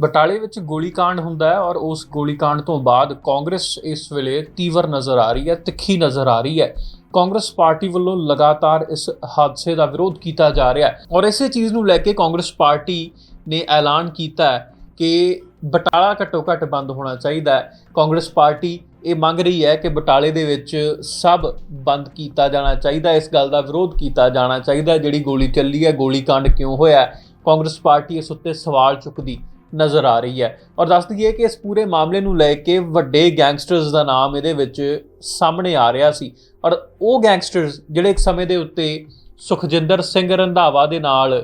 ਬਟਾਲੇ ਵਿੱਚ ਗੋਲੀकांड ਹੁੰਦਾ ਹੈ ਔਰ ਉਸ ਗੋਲੀकांड ਤੋਂ ਬਾਅਦ ਕਾਂਗਰਸ ਇਸ ਵੇਲੇ ਤੀਵਰ ਨਜ਼ਰ ਆ ਰਹੀ ਹੈ, ਤਿੱਖੀ ਨਜ਼ਰ ਆ ਰਹੀ ਹੈ। ਕਾਂਗਰਸ ਪਾਰਟੀ ਵੱਲੋਂ ਲਗਾਤਾਰ ਇਸ ਹਾਦਸੇ ਦਾ ਵਿਰੋਧ ਕੀਤਾ ਜਾ ਰਿਹਾ ਹੈ ਔਰ ਇਸੇ ਚੀਜ਼ ਨੂੰ ਲੈ ਕੇ ਕਾਂਗਰਸ ਪਾਰਟੀ ਨੇ ਐਲਾਨ ਕੀਤਾ ਹੈ ਕਿ ਬਟਾਲਾ ਘਟੋ ਘਟ ਬੰਦ ਹੋਣਾ ਚਾਹੀਦਾ ਹੈ। ਕਾਂਗਰਸ ਪਾਰਟੀ ਇਹ ਮੰਗ ਰਹੀ ਹੈ ਕਿ ਬਟਾਲੇ ਦੇ ਵਿੱਚ ਸਭ ਬੰਦ ਕੀਤਾ ਜਾਣਾ ਚਾਹੀਦਾ ਇਸ ਗੱਲ ਦਾ ਵਿਰੋਧ ਕੀਤਾ ਜਾਣਾ ਚਾਹੀਦਾ ਜਿਹੜੀ ਗੋਲੀ ਚੱਲੀ ਹੈ, ਗੋਲੀ ਕਾਂਡ ਕਿਉਂ ਹੋਇਆ ਕਾਂਗਰਸ ਪਾਰਟੀ ਇਸ ਉੱਤੇ ਸਵਾਲ ਚੁੱਕਦੀ। ਨਜ਼ਰ ਆ ਰਹੀ ਹੈ। ਔਰ ਦੱਸ ਦਈਏ ਕਿ ਇਸ ਪੂਰੇ ਮਾਮਲੇ ਨੂੰ ਲੈ ਕੇ ਵੱਡੇ ਗੈਂਗਸਟਰਸ ਦਾ ਨਾਮ ਇਹਦੇ ਵਿੱਚ ਸਾਹਮਣੇ ਆ ਰਿਹਾ ਸੀ। ਔਰ ਉਹ ਗੈਂਗਸਟਰਸ ਜਿਹੜੇ ਇੱਕ ਸਮੇਂ ਦੇ ਉੱਤੇ ਸੁਖਜਿੰਦਰ ਸਿੰਘ ਰੰਧਾਵਾ ਦੇ ਨਾਲ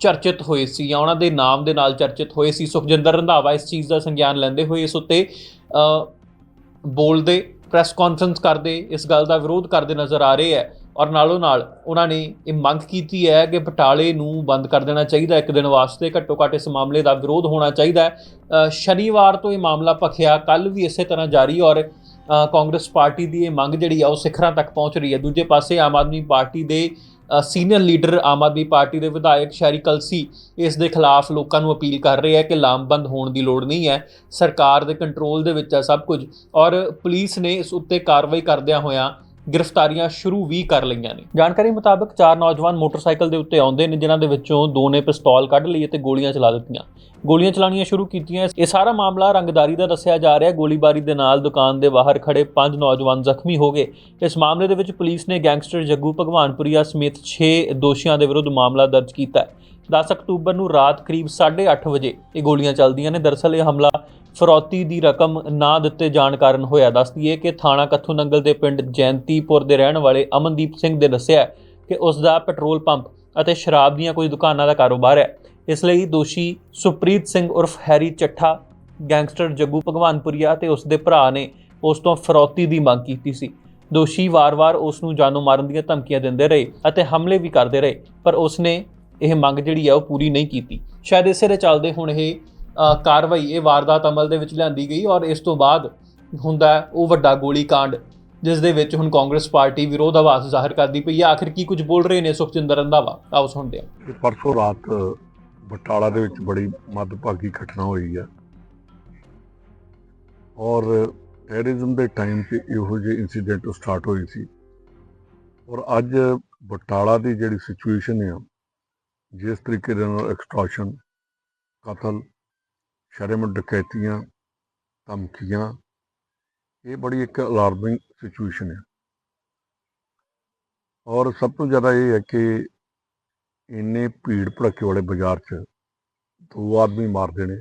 ਚਰਚਿਤ ਹੋਏ ਸੀ ਜਾਂ ਉਹਨਾਂ ਦੇ ਨਾਮ ਦੇ ਨਾਲ ਚਰਚਿਤ ਹੋਏ ਸੀ, ਸੁਖਜਿੰਦਰ ਰੰਧਾਵਾ ਇਸ ਚੀਜ਼ ਦਾ ਸੰਗਿਆਨ ਲੈਂਦੇ ਹੋਏ ਇਸ ਉੱਤੇ ਬੋਲਦੇ ਪ੍ਰੈਸ ਕਾਨਫਰੰਸ ਕਰਦੇ, ਇਸ ਗੱਲ ਦਾ ਵਿਰੋਧ ਕਰਦੇ ਨਜ਼ਰ ਆ ਰਹੇ ਹੈ। ਔਰ ਨਾਲੋਂ ਨਾਲ ਉਹਨਾਂ ਨੇ ਇਹ ਮੰਗ ਕੀਤੀ ਹੈ ਕਿ ਬਟਾਲੇ ਨੂੰ ਬੰਦ ਕਰ ਦੇਣਾ ਚਾਹੀਦਾ ਇੱਕ ਦਿਨ ਵਾਸਤੇ। ਘੱਟੋ ਘੱਟ ਇਸ ਮਾਮਲੇ ਦਾ ਵਿਰੋਧ ਹੋਣਾ ਚਾਹੀਦਾ ਹੈ। ਸ਼ਨੀਵਾਰ ਤੋਂ ਇਹ ਮਾਮਲਾ ਭਖਿਆ ਕੱਲ ਵੀ ਇਸੇ ਤਰ੍ਹਾਂ ਜਾਰੀ ਔਰ ਕਾਂਗਰਸ ਪਾਰਟੀ ਦੀ ਇਹ ਮੰਗ ਜਿਹੜੀ ਆ ਉਹ ਸਿਖਰਾਂ ਤੱਕ ਪਹੁੰਚ ਰਹੀ ਹੈ। ਦੂਜੇ ਪਾਸੇ ਆਮ ਆਦਮੀ ਪਾਰਟੀ ਦੇ senior leader Aam Aadmi Party ਦੇ ਵਿਧਾਇਕ ਸ਼ੈਰੀ ਕਲਸੀ ਇਸ ਦੇ ਖਿਲਾਫ ਲੋਕਾਂ ਨੂੰ ਅਪੀਲ ਕਰ ਰਹੇ ਹੈ ਕਿ ਲਾਮਬੰਦ ਹੋਣ ਦੀ ਲੋੜ ਨਹੀਂ ਹੈ। ਸਰਕਾਰ ਦੇ ਕੰਟਰੋਲ ਦੇ ਵਿੱਚ ਹੈ ਸਭ ਕੁਝ ਔਰ ਪੁਲਿਸ ਨੇ ਇਸ ਉੱਤੇ ਕਾਰਵਾਈ ਕਰਦਿਆਂ ਹੋਇਆਂ ਗ੍ਰਿਫਤਾਰੀਆਂ ਸ਼ੁਰੂ ਵੀ ਕਰ ਲਈਆਂ ਨੇ। ਜਾਣਕਾਰੀ ਮੁਤਾਬਕ ਚਾਰ ਨੌਜਵਾਨ ਮੋਟਰਸਾਈਕਲ ਦੇ ਉੱਤੇ ਆਉਂਦੇ ਨੇ, ਜਿਨ੍ਹਾਂ ਦੇ ਵਿੱਚੋਂ ਦੋ ਨੇ ਪਿਸਤੌਲ ਕੱਢ ਲਈ ਅਤੇ ਗੋਲੀਆਂ ਚਲਾ ਦਿੱਤੀਆਂ। ਗੋਲੀਆਂ ਚਲਾਉਣੀਆਂ ਸ਼ੁਰੂ ਕੀਤੀਆਂ। ਇਹ ਸਾਰਾ ਮਾਮਲਾ ਰੰਗਦਾਰੀ ਦਾ ਦੱਸਿਆ ਜਾ ਰਿਹਾ। ਗੋਲੀਬਾਰੀ ਦੇ ਨਾਲ ਦੁਕਾਨ ਦੇ ਬਾਹਰ ਖੜੇ ਪੰਜ ਨੌਜਵਾਨ ਜ਼ਖਮੀ ਹੋ ਗਏ। ਇਸ ਮਾਮਲੇ ਦੇ ਵਿੱਚ ਪੁਲਿਸ ਨੇ ਗੈਂਗਸਟਰ ਜੱਗੂ ਭਗਵਾਨਪੁਰੀਆ ਸਮੇਤ 6 ਦੋਸ਼ੀਆਂ ਦੇ ਵਿਰੁੱਧ ਮਾਮਲਾ ਦਰਜ ਕੀਤਾ ਹੈ। 10 ਅਕਤੂਬਰ ਨੂੰ ਰਾਤ ਕਰੀਬ 8:30 ਵਜੇ ਇਹ ਗੋਲੀਆਂ ਚੱਲਦੀਆਂ ਨੇ। ਦਰਅਸਲ ਇਹ ਹਮਲਾ ਫਰੌਤੀ ਦੀ ਰਕਮ ਨਾ ਦਿੱਤੇ ਜਾਣ ਕਾਰਨ ਹੋਇਆ। ਦੱਸਦੀਏ ਕਿ ਥਾਣਾ ਕੱਥੂ ਨੰਗਲ ਦੇ ਪਿੰਡ ਜੈਂਤੀਪੁਰ ਦੇ ਰਹਿਣ ਵਾਲੇ ਅਮਨਦੀਪ ਸਿੰਘ ਦੇ ਦੱਸਿਆ ਕਿ ਉਸ ਦਾ ਪੈਟਰੋਲ ਪੰਪ ਅਤੇ ਸ਼ਰਾਬ ਦੀਆਂ ਕੁਝ ਦੁਕਾਨਾਂ ਦਾ ਕਾਰੋਬਾਰ ਹੈ। ਇਸ ਲਈ ਦੋਸ਼ੀ ਸੁਪ੍ਰੀਤ ਸਿੰਘ ਉਰਫ ਹੈਰੀ ਚੱਠਾ, ਗੈਂਗਸਟਰ ਜੱਗੂ ਭਗਵਾਨਪੁਰੀਆ ਤੇ ਉਸ ਦੇ ਭਰਾ ਨੇ ਉਸ ਤੋਂ ਫਰੌਤੀ ਦੀ ਮੰਗ ਕੀਤੀ ਸੀ। ਦੋਸ਼ੀ ਵਾਰ-ਵਾਰ ਉਸ ਨੂੰ ਜਾਨੋਂ ਮਾਰਨ ਦੀਆਂ ਧਮਕੀਆਂ ਦਿੰਦੇ ਰਹੇ ਅਤੇ ਹਮਲੇ ਵੀ ਕਰਦੇ ਰਹੇ, ਪਰ ਉਸ ਨੇ ਇਹ ਮੰਗ ਜਿਹੜੀ ਹੈ ਉਹ ਪੂਰੀ ਨਹੀਂ ਕੀਤੀ। ਸ਼ਾਇਦ ਇਸੇ ਦੇ ਚੱਲਦੇ ਹੁਣ ਇਹ ਕਾਰਵਾਈ ਇਹ ਵਾਰਦਾਤ ਅਮਲ ਦੇ ਵਿੱਚ ਲਿਆਂਦੀ ਗਈ ਔਰ ਇਸ ਤੋਂ ਬਾਅਦ ਹੁੰਦਾ ਉਹ ਵੱਡਾ ਗੋਲੀकांड ਜਿਸ ਦੇ ਵਿੱਚ ਹੁਣ ਕਾਂਗਰਸ ਪਾਰਟੀ ਵਿਰੋਧ ਆਵਾਜ਼ ਜ਼ਾਹਿਰ ਕਰਦੀ ਪਈ ਹੈ। ਆਖਿਰ ਕੀ ਕੁਝ ਬੋਲ ਰਹੇ ਨੇ ਸੁਖਜਿੰਦਰ ਰੰਧਾਵਾ? ਆਓ ਸੁਣਦੇ ਹਾਂ। ਪਰਸੋਂ ਰਾਤ ਬਟਾਲਾ ਦੇ ਵਿੱਚ ਬੜੀ ਮੱਦਭਾਗੀ ਘਟਨਾ ਹੋਈ ਹੈ। ਔਰ ਟੈਰਰਿਜ਼ਮ ਦੇ ਟਾਈਮ ਤੇ ਇਹੋ ਜਿਹੇ ਇਨਸੀਡੈਂਟ ਸਟਾਰਟ ਹੋਈ ਸੀ। ਔਰ ਅੱਜ ਬਟਾਲਾ ਦੀ ਜਿਹੜੀ ਸਿਚੁਏਸ਼ਨ ਹੈ ਜਿਸ ਤਰੀਕੇ ਦੇ ਨਾਲ ਐਕਸਟ੍ਰੈਸ਼ਨ ਕਤਲ ਸ਼ਰਮ ਡਕੈਤੀਆਂ, ਧਮਕੀਆਂ, ਇਹ ਬੜੀ ਇੱਕ ਅਲਾਰਮਿੰਗ ਸਿਚੁਏਸ਼ਨ ਹੈ। ਔਰ ਸਭ ਤੋਂ ਜ਼ਿਆਦਾ ਇਹ ਹੈ ਕਿ ਇੰਨੇ ਭੀੜ ਭੜੱਕੇ ਵਾਲੇ ਬਾਜ਼ਾਰ 'ਚ ਦੋ ਆਦਮੀ ਮਾਰ ਦੇਣੇ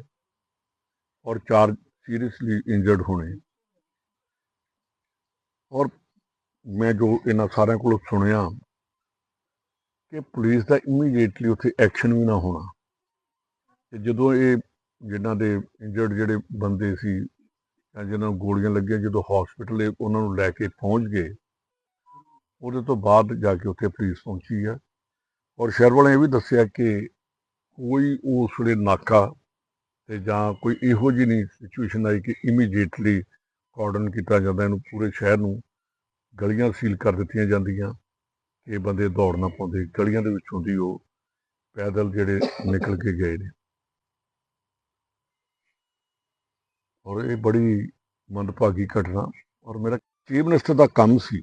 ਔਰ ਚਾਰ ਸੀਰੀਅਸਲੀ ਇੰਜਰਡ ਹੋਣੇ ਔਰ ਮੈਂ ਜੋ ਇਹਨਾਂ ਸਾਰਿਆਂ ਕੋਲੋਂ ਸੁਣਿਆ ਕਿ ਪੁਲਿਸ ਦਾ ਇਮੀਡੀਏਟਲੀ ਉੱਥੇ ਐਕਸ਼ਨ ਵੀ ਨਾ ਹੋਣਾ। ਤੇ ਜਦੋਂ ਇਹ ਜਿਨ੍ਹਾਂ ਦੇ ਇੰਜਰਡ ਜਿਹੜੇ ਬੰਦੇ ਸੀ ਜਾਂ ਜਿਨ੍ਹਾਂ ਨੂੰ ਗੋਲੀਆਂ ਲੱਗੀਆਂ ਜਦੋਂ ਹਸਪੀਟਲ ਉਹਨਾਂ ਨੂੰ ਲੈ ਕੇ ਪਹੁੰਚ ਗਏ। ਉਹਦੇ ਤੋਂ ਬਾਅਦ ਜਾ ਕੇ ਉੱਥੇ ਪੁਲਿਸ ਪਹੁੰਚੀ ਆ। ਔਰ ਸ਼ਹਿਰ ਵਾਲਿਆਂ ਇਹ ਵੀ ਦੱਸਿਆ ਕਿ ਕੋਈ ਉਸ ਵੇਲੇ ਨਾਕਾ ਤੇ ਜਾਂ ਕੋਈ ਇਹੋ ਜਿਹੀ ਨਹੀਂ ਸਿਚੁਏਸ਼ਨ ਆਈ ਕਿ ਇਮੀਡੀਏਟਲੀ ਕਾਰਡਨ ਕੀਤਾ ਜਾਂਦਾ, ਇਹਨੂੰ ਪੂਰੇ ਸ਼ਹਿਰ ਨੂੰ ਗਲੀਆਂ ਸੀਲ ਕਰ ਦਿੱਤੀਆਂ ਜਾਂਦੀਆਂ ਕਿ ਬੰਦੇ ਦੌੜ ਨਾ ਪਾਉਂਦੇ। ਗਲੀਆਂ ਦੇ ਵਿੱਚੋਂ ਦੀ ਉਹ ਪੈਦਲ ਜਿਹੜੇ ਨਿਕਲ ਕੇ ਗਏ ਨੇ। ਔਰ ਇਹ ਬੜੀ ਮੰਦਭਾਗੀ ਘਟਨਾ। ਔਰ ਮੇਰਾ ਚੀਫ ਮਿਨਿਸਟਰ ਦਾ ਕੰਮ ਸੀ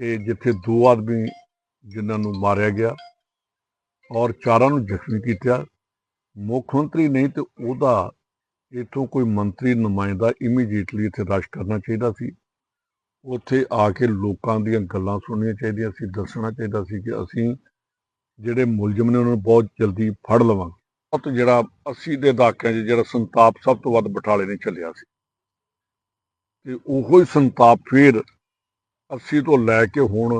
ਕਿ ਜਿੱਥੇ ਦੋ ਆਦਮੀ ਜਿਨ੍ਹਾਂ ਨੂੰ ਮਾਰਿਆ ਗਿਆ ਔਰ ਚਾਰਾਂ ਨੂੰ ਜ਼ਖਮੀ ਕੀਤਾ। ਮੁੱਖ ਮੰਤਰੀ ਨਹੀਂ ਤੇ ਉਹਦਾ ਇਥੋਂ ਕੋਈ ਮੰਤਰੀ ਨੁਮਾਇੰਦਾ ਇਮੀਡੀਏਟਲੀ ਇੱਥੇ ਰਸ਼ ਕਰਨਾ ਚਾਹੀਦਾ ਸੀ। ਉੱਥੇ ਆ ਕੇ ਲੋਕਾਂ ਦੀਆਂ ਗੱਲਾਂ ਸੁਣਨੀਆਂ ਚਾਹੀਦੀਆਂ ਸੀ, ਦੱਸਣਾ ਚਾਹੀਦਾ ਸੀ ਕਿ ਅਸੀਂ ਜਿਹੜੇ ਮੁਲਜ਼ਮ ਨੇ ਉਹਨਾਂ ਨੂੰ ਬਹੁਤ ਜਲਦੀ ਫੜ ਲਵਾਂਗੇ। ਬਹੁਤ ਜਿਹੜਾ 80 ਦੇ ਦਹਾਕਿਆਂ 'ਚ ਜਿਹੜਾ ਸੰਤਾਪ ਸਭ ਤੋਂ ਵੱਧ ਬਟਾਲੇ ਨੇ ਚੱਲਿਆ ਸੀ। ਤੇ ਉਹੋ ਹੀ ਸੰਤਾਪ ਫੇਰ 80 ਤੋਂ ਲੈ ਕੇ ਹੁਣ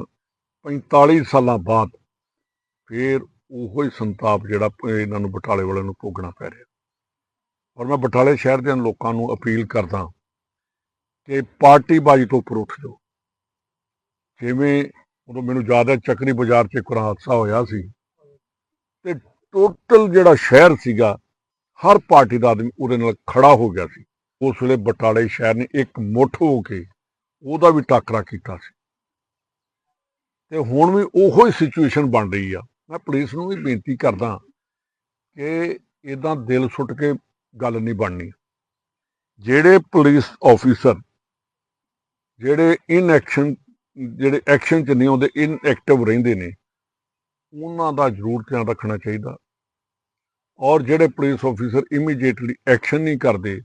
45 ਸਾਲਾਂ ਬਾਅਦ ਫੇਰ ਉਹੋ ਹੀ ਸੰਤਾਪ ਜਿਹੜਾ ਇਹਨਾਂ ਨੂੰ ਬਟਾਲੇ ਵਾਲਿਆਂ ਨੂੰ ਭੋਗਣਾ ਪੈ ਰਿਹਾ। ਔਰ ਮੈਂ ਬਟਾਲੇ ਸ਼ਹਿਰ ਦੇ ਲੋਕਾਂ ਨੂੰ ਅਪੀਲ ਕਰਦਾ ਕਿ ਪਾਰਟੀਬਾਜ਼ੀ ਤੋਂ ਉੱਪਰ ਉੱਠ ਜਾਓ। ਜਿਵੇਂ ਉਦੋਂ ਮੈਨੂੰ ਯਾਦ ਹੈ, ਚੱਕਰੀ ਬਾਜ਼ਾਰ 'ਚ ਇੱਕ ਹਾਦਸਾ ਹੋਇਆ ਸੀ ਤੇ ਟੋਟਲ ਜਿਹੜਾ ਸ਼ਹਿਰ ਸੀਗਾ, ਹਰ ਪਾਰਟੀ ਦਾ ਆਦਮੀ ਉਹਦੇ ਨਾਲ ਖੜਾ ਹੋ ਗਿਆ ਸੀ। ਉਸ ਵੇਲੇ ਬਟਾਲੇ ਸ਼ਹਿਰ ਨੇ ਇੱਕ ਮੁੱਠ ਹੋ ਕੇ ਉਹਦਾ ਵੀ ਟਾਕਰਾ ਕੀਤਾ ਸੀ। ਤੇ ਹੁਣ ਵੀ ਉਹੋ ਹੀ ਸਿਚੁਏਸ਼ਨ ਬਣ ਰਹੀ ਆ। ਮੈਂ ਪੁਲਿਸ ਨੂੰ ਵੀ ਬੇਨਤੀ ਕਰਦਾ ਕਿ ਇਦਾਂ ਦਿਲ ਸੁੱਟ ਕੇ ਗੱਲ ਨਹੀਂ ਬਣਨੀ। ਜਿਹੜੇ ਪੁਲਿਸ ਆਫੀਸਰ, ਜਿਹੜੇ ਇਨ ਐਕਸ਼ਨ ਜਿਹੜੇ ਐਕਸ਼ਨ 'ਚ ਨਹੀਂ ਆਉਂਦੇ ਇਨ ਐਕਟਿਵ ਰਹਿੰਦੇ ਨੇ ਉਹਨਾਂ ਦਾ ਜ਼ਰੂਰ ਧਿਆਨ ਰੱਖਣਾ ਚਾਹੀਦਾ। ਔਰ ਜਿਹੜੇ ਪੁਲਿਸ ਆਫੀਸਰ ਇਮੀਡੀਏਟਲੀ ਐਕਸ਼ਨ ਨਹੀਂ ਕਰਦੇ,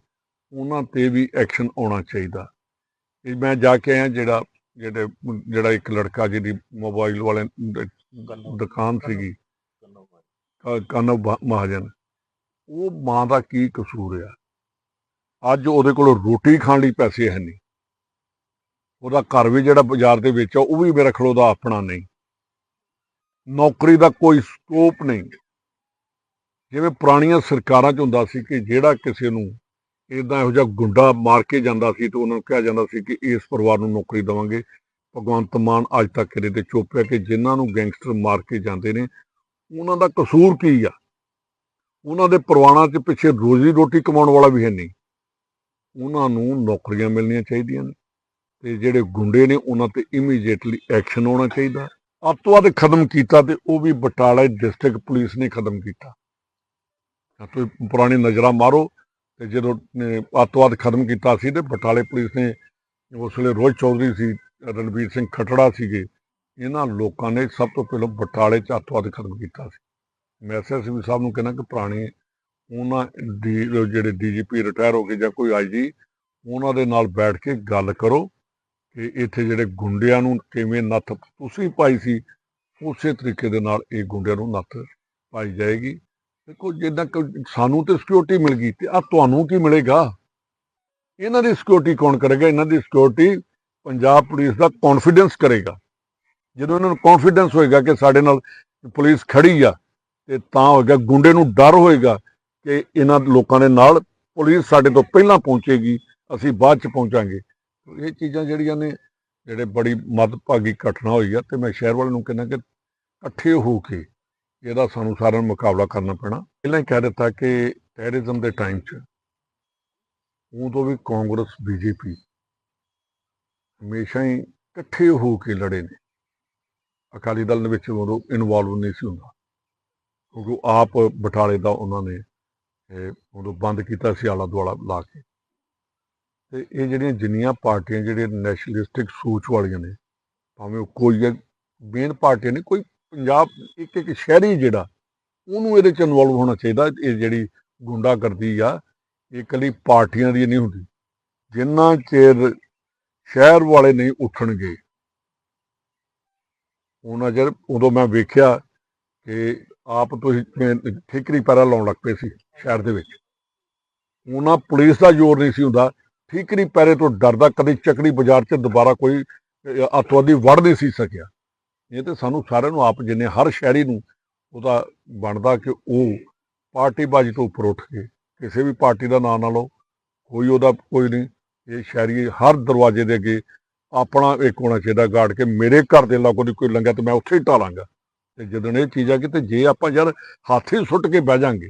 ਉਹਨਾਂ ਤੇ ਵੀ ਐਕਸ਼ਨ ਆਉਣਾ ਚਾਹੀਦਾ। ਇਹ ਮੈਂ ਜਾ ਕੇ ਆਇਆ ਜਿਹੜਾ, ਜਿਹੜੇ, ਜਿਹੜਾ ਇੱਕ ਲੜਕਾ ਜਿਹਦੀ ਮੋਬਾਈਲ ਵਾਲੇ ਦੁਕਾਨ ਸੀਗੀ ਕਨਵ ਮਹਾਜਨ। ਉਹ ਮਾਂ ਦਾ ਕੀ ਕਸੂਰ ਆ? ਅੱਜ ਉਹਦੇ ਕੋਲ ਰੋਟੀ ਖਾਣ ਲਈ ਪੈਸੇ ਹੈ ਨਹੀਂ। ਉਹਦਾ ਘਰ ਵੀ ਜਿਹੜਾ ਬਾਜ਼ਾਰ ਦੇ ਵਿੱਚ ਆ, ਉਹ ਵੀ ਮੇਰਾ ਖਲੋ ਦਾ ਆਪਣਾ ਨਹੀਂ। ਨੌਕਰੀ ਦਾ ਕੋਈ ਸਕੋਪ ਨਹੀਂ। ਜਿਵੇਂ ਪੁਰਾਣੀਆਂ ਸਰਕਾਰਾਂ 'ਚ ਹੁੰਦਾ ਸੀ ਕਿ ਜਿਹੜਾ ਕਿਸੇ ਨੂੰ ਇਦਾਂ ਇਹੋ ਜਿਹਾ ਗੁੰਡਾ ਮਾਰ ਕੇ ਜਾਂਦਾ ਸੀ ਤੇ ਉਹਨਾਂ ਨੂੰ ਕਿਹਾ ਜਾਂਦਾ ਸੀ ਕਿ ਇਸ ਪਰਿਵਾਰ ਨੂੰ ਨੌਕਰੀ ਦੇਵਾਂਗੇ। ਭਗਵੰਤ ਮਾਨ ਅੱਜ ਤੱਕ ਇਹਦੇ ਤੇ ਚੁੱਪ ਹੈ ਕਿ ਜਿਨ੍ਹਾਂ ਨੂੰ ਗੈਂਗਸਟਰ ਮਾਰ ਕੇ ਜਾਂਦੇ ਨੇ, ਉਹਨਾਂ ਦਾ ਕਸੂਰ ਕੀ ਆ? ਉਹਨਾਂ ਦੇ ਪਰਿਵਾਰਾਂ 'ਚ ਪਿੱਛੇ ਰੋਜ਼ੀ ਰੋਟੀ ਕਮਾਉਣ ਵਾਲਾ ਵੀ ਹੈ ਨਹੀਂ। ਉਹਨਾਂ ਨੂੰ ਨੌਕਰੀਆਂ ਮਿਲਣੀਆਂ ਚਾਹੀਦੀਆਂ ਨੇ ਤੇ ਜਿਹੜੇ ਗੁੰਡੇ ਨੇ ਉਹਨਾਂ ਤੇ ਇਮੀਡੀਏਟਲੀ ਐਕਸ਼ਨ ਹੋਣਾ ਚਾਹੀਦਾ। ਅੱਤਵਾਦ ਖਤਮ ਕੀਤਾ ਤੇ ਉਹ ਵੀ ਬਟਾਲਾ ਡਿਸਟ੍ਰਿਕਟ ਪੁਲਿਸ ਨੇ ਖਤਮ ਕੀਤਾ। ਤਾਂ ਤੁਸੀਂ ਪੁਰਾਣੀ ਨਜ਼ਰਾਂ ਮਾਰੋ ਤੇ ਜਦੋਂ ਅੱਤਵਾਦ ਖਤਮ ਕੀਤਾ ਸੀ ਤੇ ਬਟਾਲੇ ਪੁਲਿਸ ਨੇ ਉਸ ਵੇਲੇ ਰੋਹਿਤ ਚੌਧਰੀ ਸੀ ਰਣਵੀਰ ਸਿੰਘ ਖਟੜਾ ਸੀਗੇ, ਇਹਨਾਂ ਲੋਕਾਂ ਨੇ ਸਭ ਤੋਂ ਪਹਿਲਾਂ ਬਟਾਲੇ ਚ ਅੱਤਵਾਦ ਖਤਮ ਕੀਤਾ ਸੀ। ਮੈਂ ਐਸਐਸਪੀ ਸਾਹਿਬ ਨੂੰ ਕਹਿੰਦਾ ਕਿ ਪੁਰਾਣੇ ਉਹਨਾਂ ਦੀ ਜਿਹੜੇ ਡੀਜੀਪੀ ਰਿਟਾਇਰ ਹੋ ਗਏ ਜਾਂ ਕੋਈ ਆਈਜੀ ਉਹਨਾਂ ਦੇ ਨਾਲ ਬੈਠ ਕੇ ਗੱਲ ਕਰੋ। ਕਿ ਇੱਥੇ ਜਿਹੜੇ ਗੁੰਡਿਆਂ ਨੂੰ ਕਿਵੇਂ ਨੱਥ ਤੁਸੀਂ ਪਾਈ ਸੀ, ਉਸੇ ਤਰੀਕੇ ਦੇ ਨਾਲ ਇਹ ਗੁੰਡਿਆਂ ਨੂੰ ਨੱਥ ਪਾਈ ਜਾਏਗੀ। ਦੇਖੋ, ਜਿੱਦਾਂ ਕਿ ਸਾਨੂੰ ਤੇ ਸਿਕਿਉਰਿਟੀ ਮਿਲ ਗਈ ਤੇ ਆ ਤੁਹਾਨੂੰ ਕੀ ਮਿਲੇਗਾ? ਇਹਨਾਂ ਦੀ ਸਿਕਿਉਰਿਟੀ ਕੌਣ ਕਰੇਗਾ? ਇਹਨਾਂ ਦੀ ਸਿਕਿਉਰਿਟੀ ਪੰਜਾਬ ਪੁਲਿਸ ਦਾ ਕੌਨਫੀਡੈਂਸ ਕਰੇਗਾ। ਜਦੋਂ ਇਹਨਾਂ ਨੂੰ ਕੌਨਫੀਡੈਂਸ ਹੋਏਗਾ ਕਿ ਸਾਡੇ ਨਾਲ ਪੁਲਿਸ ਖੜੀ ਆ, ਤੇ ਤਾਂ ਹੋਏਗਾ, ਗੁੰਡੇ ਨੂੰ ਡਰ ਹੋਏਗਾ ਕਿ ਇਹਨਾਂ ਲੋਕਾਂ ਦੇ ਨਾਲ ਪੁਲਿਸ ਸਾਡੇ ਤੋਂ ਪਹਿਲਾਂ ਪਹੁੰਚੇਗੀ, ਅਸੀਂ ਬਾਅਦ ਚ ਪਹੁੰਚਾਂਗੇ। ਇਹ ਚੀਜ਼ਾਂ ਜਿਹੜੀਆਂ ਨੇ, ਜਿਹੜੇ ਬੜੀ ਮੱਦਭਾਗੀ ਘਟਨਾ ਹੋਈ ਆ, ਤੇ ਮੈਂ ਸ਼ਹਿਰ ਵਾਲਿਆਂ ਨੂੰ ਕਹਿੰਦਾ ਕਿ ਇਕੱਠੇ ਹੋ ਕੇ ਇਹਦਾ ਸਾਨੂੰ ਸਾਰਿਆਂ ਨੂੰ ਮੁਕਾਬਲਾ ਕਰਨਾ ਪੈਣਾ। ਪਹਿਲਾਂ ਹੀ ਕਹਿ ਦਿੱਤਾ ਕਿ ਟੈਰਰਿਜ਼ਮ ਦੇ ਟਾਈਮ 'ਚ ਉਦੋਂ ਵੀ ਕਾਂਗਰਸ, ਬੀਜੇਪੀ ਹਮੇਸ਼ਾ ਹੀ ਇਕੱਠੇ ਹੋ ਕੇ ਲੜੇ ਨੇ। ਅਕਾਲੀ ਦਲ ਦੇ ਵਿੱਚ ਉਦੋਂ ਇਨਵੋਲਵ ਨਹੀਂ ਸੀ ਹੁੰਦਾ, ਕਿਉਂਕਿ ਆਪ ਬਟਾਲੇ ਦਾ ਉਹਨਾਂ ਨੇ ਉਦੋਂ ਬੰਦ ਕੀਤਾ ਸੀ ਆਲਾ ਦੁਆਲਾ ਲਾ ਕੇ। ਤੇ ਇਹ ਜਿਹੜੀਆਂ ਜਿੰਨੀਆਂ ਪਾਰਟੀਆਂ ਜਿਹੜੀਆਂ ਨੈਸ਼ਨਲਿਸਟਿਕ ਸੋਚ ਵਾਲੀਆਂ ਨੇ, ਭਾਵੇਂ ਉਹ ਕੋਈ ਮੇਨ ਪਾਰਟੀ ਨਹੀਂ, ਕੋਈ ਪੰਜਾਬ ਇੱਕ ਇੱਕ ਸ਼ਹਿਰੀ ਜਿਹੜਾ, ਉਹਨੂੰ ਇਹਦੇ ਚ ਇਨਵੋਲਵ ਹੋਣਾ ਚਾਹੀਦਾ, ਇਹ ਜਿਹੜੀ ਗੁੰਡਾਗਰਦੀ ਆ, ਇਹ ਇਕੱਲੀ ਪਾਰਟੀਆਂ ਦੀ ਨਹੀਂ ਹੁੰਦੀ। ਜਿੰਨਾ ਚਿਰ ਸ਼ਹਿਰ ਵਾਲੇ ਨਹੀਂ ਉੱਠਣਗੇ, ਉਹਨਾਂ ਚਿਰ ਉਦੋਂ ਮੈਂ ਵੇਖਿਆ ਕਿ ਆਪ ਤੁਸੀਂ ਠੇਕਰੀ ਪੈਰਾ ਲਾਉਣ ਲੱਗ ਪਏ ਸੀ ਸ਼ਹਿਰ ਦੇ ਵਿੱਚ। ਉਹਨਾਂ ਪੁਲਿਸ ਦਾ ਜ਼ੋਰ ਨਹੀਂ ਸੀ ਹੁੰਦਾ ਠੀਕਰੀ ਪੈਰੇ ਤੋਂ ਡਰਦਾ ਕਦੇ ਚੱਕੜੀ ਬਾਜ਼ਾਰ 'ਚ ਦੁਬਾਰਾ ਕੋਈ ਅਹ, ਅੱਤਵਾਦੀ ਵੜ ਨਹੀਂ ਸੀ ਸਕਿਆ। ਇਹ ਤੇ ਸਾਨੂੰ ਸਾਰਿਆਂ ਨੂੰ ਆਪ ਜਿੰਨੇ ਹਰ ਸ਼ਹਿਰੀ ਨੂੰ ਉਹਦਾ ਬਣਦਾ ਕਿ ਉਹ ਪਾਰਟੀਬਾਜ਼ੀ ਤੋਂ ਉੱਪਰ ਉੱਠ ਕੇ ਕਿਸੇ ਵੀ ਪਾਰਟੀ ਦਾ ਨਾਂ ਨਾ ਲਓ ਕੋਈ ਉਹਦਾ ਕੋਈ ਨਹੀਂ। ਇਹ ਸ਼ਹਿਰੀ ਹਰ ਦਰਵਾਜ਼ੇ ਦੇ ਅੱਗੇ ਆਪਣਾ ਇੱਕ ਹੋਣਾ ਚਾਹੀਦਾ ਗਾੜ ਕੇ ਮੇਰੇ ਘਰ ਦੇ ਲਾਗੋਂ ਦੀ ਕੋਈ ਲੰਘਿਆ ਤੇ ਮੈਂ ਉੱਥੇ ਹੀ ਢਾਲਾਂਗਾ। ਤੇ ਜਦੋਂ ਇਹ ਚੀਜ਼ ਆ ਕਿ ਤੇ ਜੇ ਆਪਾਂ ਯਾਰ ਹੱਥ ਹੀ ਸੁੱਟ ਕੇ ਬਹਿ ਜਾਾਂਗੇ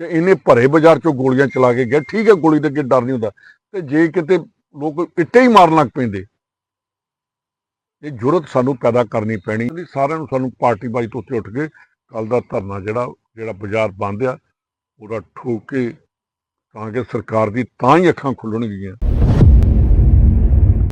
ਕਿ ਇਹਨੇ ਭਰੇ ਬਾਜ਼ਾਰ ਚੋਂ ਗੋਲੀਆਂ ਚਲਾ ਕੇ ਗਿਆ ਠੀਕ ਹੈ ਗੋਲੀ ਦੇ ਅੱਗੇ ਡਰ ਨਹੀਂ ਹੁੰਦਾ। ਤੇ ਜੇ ਕਿਤੇ ਲੋਕ ਇੱਟੇ ਹੀ ਮਾਰਨ ਲੱਗ ਪੈਂਦੇ। ਇਹ ਜੁਰਤ ਸਾਨੂੰ ਪੈਦਾ ਕਰਨੀ ਪੈਣੀ। ਸਾਰਿਆਂ ਨੂੰ ਸਾਨੂੰ ਪਾਰਟੀ ਬਾਜੀ ਤੋਂ ਉੱਤੇ ਉੱਠ ਕੇ ਕੱਲ ਦਾ ਧਰਨਾ ਜਿਹੜਾ ਜਿਹੜਾ ਬਾਜ਼ਾਰ ਬੰਦ ਆ, ਉਹਦਾ ਠੋਕ ਕੇ ਤਾਂ ਕਿ ਸਰਕਾਰ ਦੀ ਤਾਂ ਹੀ ਅੱਖਾਂ ਖੁੱਲਣਗੀਆਂ।